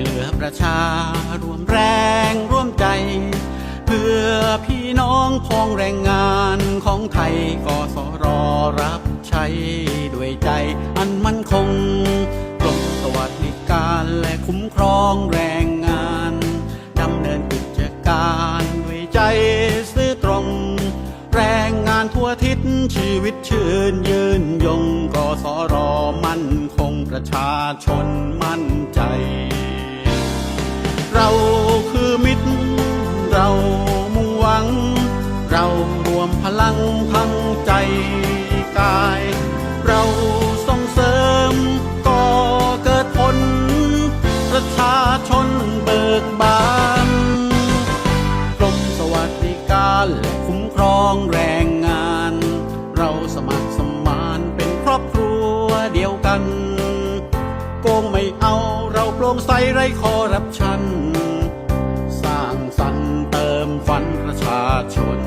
ยเหลือประชารวมแรงร่วมใจ เพื่อพี่น้องพ้องแรงงานของไทยกสรรับใช้ด้วยใจอันมั่นคงกลมสวัสดิการและคุ้มครองแรงงานดำเนินกิจการด้วยใจซื่อตรง แรงงานทั่วทิศชีวิตชื่นยืนยงกสรมั่นคงประชาชนมั่น กัน โกงไม่เอาเราโปร่งใสไร้คอรับชัน สร้างสรรค์เติมฝันประชาชน